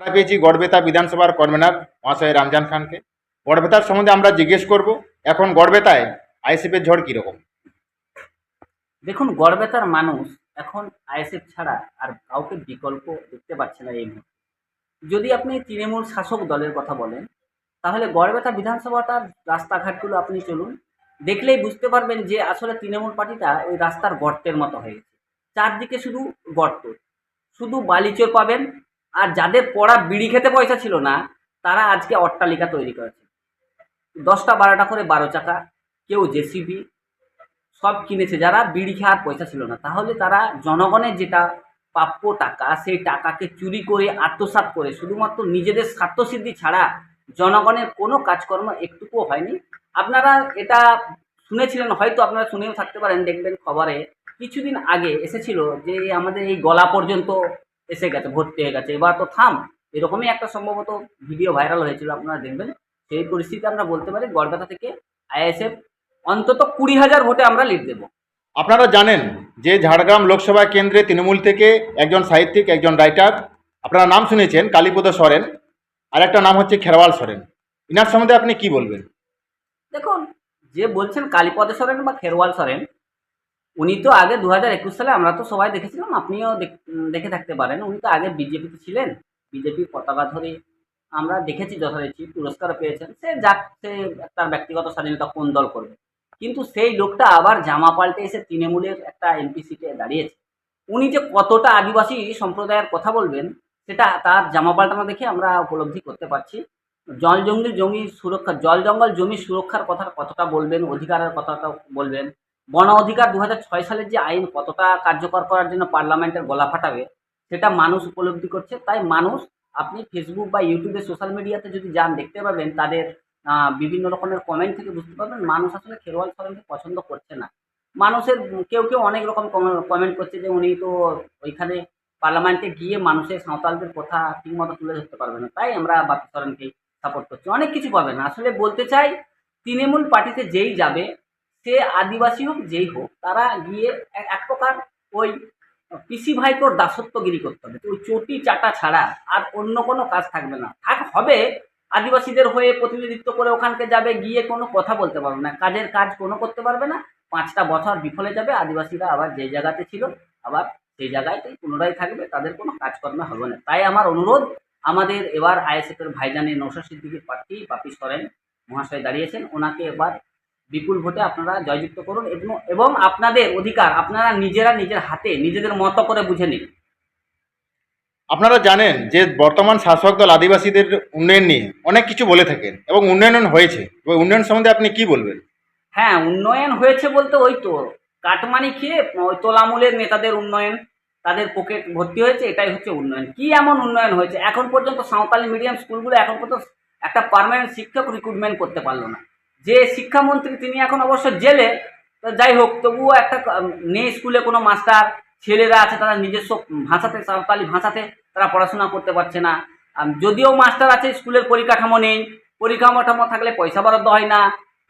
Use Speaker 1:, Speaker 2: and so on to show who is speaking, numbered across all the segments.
Speaker 1: আমরা পেয়েছি গড়বেতা বিধানসভার কনভেনার মহাশয় রামজান খানকে। গড়বেতার সম্বন্ধে আমরা জিজ্ঞেস করব, এখন গড়বেতায় আইএসএফের ঝড় কীরকম?
Speaker 2: দেখুন, গড়বেতার মানুষ এখন আইএসএফ ছাড়া আর কাউকে বিকল্প দেখতে পাচ্ছে না এই মুহূর্তে। যদি আপনি তৃণমূল শাসক দলের কথা বলেন, তাহলে গড়বেতা বিধানসভাটার রাস্তাঘাটগুলো আপনি চলুন, দেখলেই বুঝতে পারবেন যে আসলে তৃণমূল পার্টিটা ওই রাস্তার গর্তের মতো হয়ে গেছে। চারদিকে শুধু গর্ত, শুধু বালিচর পাবেন আর যাদের পড়া বিড়ি খেতে পয়সা ছিল না, তারা আজকে অট্টালিকা তৈরি করেছে। দশটা, বারোটা করে বারো চাকা, কেউ জেসিবি, সব কিনেছে। যারা বিড়ি খাওয়ার পয়সা ছিল না, তাহলে তারা জনগণের যেটা প্রাপ্য টাকা, সেই টাকাকে চুরি করে আত্মসাৎ করে, শুধুমাত্র নিজেদের স্বার্থসিদ্ধি ছাড়া জনগণের কোনো কাজকর্ম একটুকুও হয়নি। আপনারা এটা শুনেছিলেন, হয়তো আপনারা শুনেও থাকতে পারেন, দেখবেন খবরে, কিছুদিন আগে এসেছিল যে আমাদের এই গলা পর্যন্ত এসে গেছে ভর্তি হয়ে গেছে। এবার তো থাম। এরকমই একটা সম্ভবত ভিডিও ভাইরাল হয়েছিল আপনারা দেখবেন। সেই পরিস্থিতিতে আমরা বলতে পারি গড়বেতা থেকে আইএসএফ অন্তত কুড়ি হাজার ভোটে আমরা লিড দেবো।
Speaker 1: আপনারা জানেন যে ঝাড়গ্রাম লোকসভা কেন্দ্রে তৃণমূল থেকে একজন সাহিত্যিক একজন রাইটার আপনারা নাম শুনেছেন কালীপদ সরেন আর একটা নাম হচ্ছে খেরওয়াল সরেন। ইনার সম্বন্ধে আপনি কি বলবেন?
Speaker 2: দেখুন যে বলছেন কালীপদ সরেন বা খেরওয়াল সরেন উনি তো আগে দু হাজার একুশ সালে আমরা তো সবাই দেখেছিলাম, আপনিও দেখ- থাকতে পারেন। উনি তো আগে বিজেপিতে ছিলেন। বিজেপির পতাকা ধরে আমরা দেখেছি যথারীতি, পুরস্কার পেয়েছেন। সে যাক, সে তার ব্যক্তিগত স্বাধীনতা কোন দল করবে। কিন্তু সেই লোকটা আবার জামা পাল্টে এসে তৃণমূলের একটা এমপি সিটে দাঁড়িয়েছে। উনি যে কতটা আদিবাসী সম্প্রদায়ের কথা বলবেন, সেটা তার জামা পাল্টানো দেখে আমরা উপলব্ধি করতে পারছি। জল জঙ্গল জমি সুরক্ষা, জল জঙ্গল জমি সুরক্ষার কথা, কতটা বলবেন, অধিকারের কথাটা বলবেন। বন অধিকার দু সালের যে আইন কতটা কার্যকর করার জন্য পার্লামেন্টের গলা ফাটাবে, সেটা মানুষ উপলব্ধি করছে। তাই মানুষ, আপনি ফেসবুক বা ইউটিউবে সোশ্যাল মিডিয়াতে যদি যান, দেখতে পাবেন তাদের বিভিন্ন রকমের কমেন্ট থেকে বুঝতে পারবেন মানুষ আসলে খেরোয়াল সরেনকে পছন্দ করছে না। মানুষের, কেউ কেউ অনেক রকম কমেন্ট করছে যে উনি তো ওইখানে পার্লামেন্টে গিয়ে মানুষের সাঁওতালদের কথা ঠিকমতো তুলে ধরতে পারবে না। তাই আমরা বাপি সরেনকে সাপোর্ট করছি। অনেক কিছু পাবেন। আসলে বলতে চাই, তৃণমূল পার্টিতে যেই যাবে সে আদিবাসী হোক, যেই হোক, তারা গিয়ে এক- প্রকার ওই পিসি ভাইপোর দাসত্বগিরি করতে হবে। ওই চটি চাটা ছাড়া আর অন্য কোনো কাজ থাকবে না। থাক, হবে আদিবাসীদের হয়ে প্রতিনিধিত্ব করে ওখানকে যাবে, গিয়ে কোনো কথা বলতে পারবে না। কাজের কাজ কোনো করতে পারবে না। পাঁচটা বছর বিফলে যাবে, আদিবাসীরা আবার যে জায়গাতে ছিল, আবার সেই জায়গাতেই পুনরায় থাকবে। তাদের কোনো কাজকর্ম হবে না। তাই আমার অনুরোধ, আমাদের এবার আইএসএফের ভাইজানে নৌশা সিদ্দিকির প্রার্থী বাপি সরেন মহাশয় দাঁড়িয়েছেন, ওনাকে এবার বিপুল ভোটে আপনারা জয়যুক্ত করুন এবং আপনাদের অধিকার আপনারা নিজেরা নিজের হাতে নিজেদের মতো করে বুঝে নিন।
Speaker 1: আপনারা জানেন যে বর্তমান শাসক দল আদিবাসীদের উন্নয়ন নিয়ে অনেক কিছু বলে থাকেন এবং উন্নয়ন হয়েছে। ওই উন্নয়ন সম্বন্ধে আপনি কি বলবেন?
Speaker 2: হ্যাঁ উন্নয়ন হয়েছে বলতে ওই তো কাটমানি খেয়ে ওই তোলামূলের নেতাদের উন্নয়ন তাদের পকেট ভর্তি হয়েছে এটাই হচ্ছে উন্নয়ন। কি এমন উন্নয়ন হয়েছে? এখন পর্যন্ত সাঁওতালি মিডিয়াম স্কুলগুলো এখন পর্যন্ত একটা পার্মানেন্ট শিক্ষক রিক্রুটমেন্ট করতে পারল না। যে শিক্ষামন্ত্রী তিনি এখন অবশ্য জেলে যাই হোক, তবুও একটা নেই স্কুলে কোনো মাস্টার, ছেলেরা আছে তারা নিজস্ব ভাষাতে, সাঁওতালি ভাষাতে তারা পড়াশোনা করতে পারছে না। যদিও মাস্টার আছে, স্কুলের পরিকাঠামো নেই, পরিকাঠামো থাকলে পয়সা বরাদ্দ হয় না,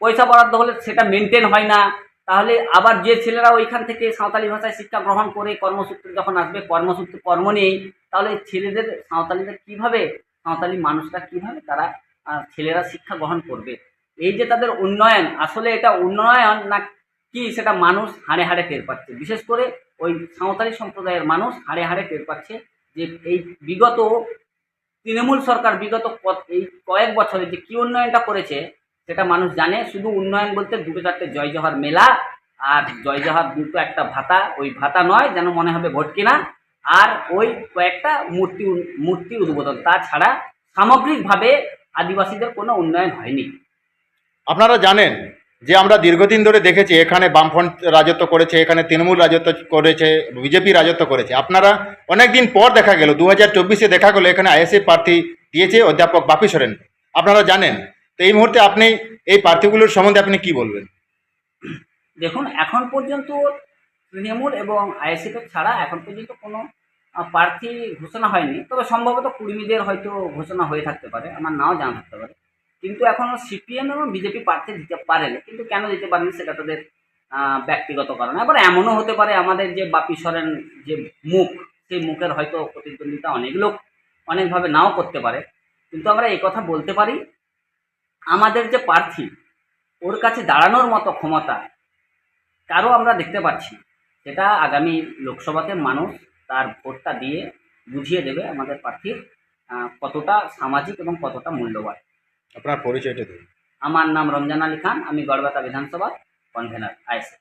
Speaker 2: পয়সা বরাদ্দ হলে সেটা মেনটেন হয় না। তাহলে আবার যে ছেলেরা ওইখান থেকে সাঁওতালি ভাষায় শিক্ষা গ্রহণ করে কর্মসূত্রে যখন আসবে, কর্মসূত্রে কর্ম নেই, তাহলে ছেলেদের, সাঁওতালিদের কীভাবে, সাঁওতালি মানুষরা কীভাবে তারা ছেলেরা শিক্ষা গ্রহণ করবে? এই যে তাদের উন্নয়ন, আসলে এটা উন্নয়ন না কি সেটা মানুষ হাড়ে হাড়ে টের পাচ্ছে। বিশেষ করে ওই সাঁওতালি সম্প্রদায়ের মানুষ হাড়ে হাড়ে টের পাচ্ছে যে এই বিগত তৃণমূল সরকার বিগত এই কয়েক বছরে যে কী উন্নয়নটা করেছে, সেটা মানুষ জানে। শুধু উন্নয়ন বলতে দুটো চারটে জয় জহার মেলা আর জয় জহার দুটো একটা ভাতা। ওই ভাতা নয় যেন মনে হবে ভোট কিনা আর ওই কয়েকটা মূর্তি মূর্তি উদ্বোধন। তাছাড়া সামগ্রিকভাবে আদিবাসীদের কোনো উন্নয়ন হয়নি।
Speaker 1: আপনারা জানেন যে আমরা দীর্ঘদিন ধরে দেখেছি, এখানে বামফ্রন্ট রাজত্ব করেছে, এখানে তৃণমূল রাজত্ব করেছে, বিজেপি রাজত্ব করেছে। আপনারা অনেক দিন পর দেখা গেল দু হাজার চব্বিশে দেখা গেলো, এখানে আইএসএফ প্রার্থী দিয়েছে, অধ্যাপক বাপি সোরেন। আপনারা জানেন। তো এই মুহূর্তে আপনি এই প্রার্থীগুলোর সম্বন্ধে আপনি কি বলবেন?
Speaker 2: দেখুন, এখন পর্যন্ত তৃণমূল এবং আইএসএফের ছাড়া এখন পর্যন্ত কোনো প্রার্থী ঘোষণা হয়নি। তবে সম্ভবত কুর্মীদের হয়তো ঘোষণা হয়ে থাকতে পারে, আমার নাও জানা থাকতে পারে। কিন্তু এখনও সিপিএম এবং বিজেপি প্রার্থী দিতে পারেনি। কিন্তু কেন দিতে পারেনি সেটা তাদের ব্যক্তিগত কারণে। আবার এমনও হতে পারে আমাদের যে বাপি সরেন যে মুখ, সেই মুখের হয়তো প্রতিদ্বন্দ্বিতা অনেক লোক অনেকভাবে নাও করতে পারে। কিন্তু আমরা এই কথা বলতে পারি, আমাদের যে প্রার্থী, ওর কাছে দাঁড়ানোর মতো ক্ষমতা কারও আমরা দেখতে পাচ্ছি। সেটা আগামী লোকসভাতে মানুষ তার ভোটটা দিয়ে বুঝিয়ে দেবে আমাদের প্রার্থীর কতটা সামাজিক এবং কতটা মূল্যবান।
Speaker 1: আপনার পরিচয়টা দিন।
Speaker 2: আমার নাম রমজান আলী খান আমি গড়বাতা বিধানসভা কনভেনার আইসি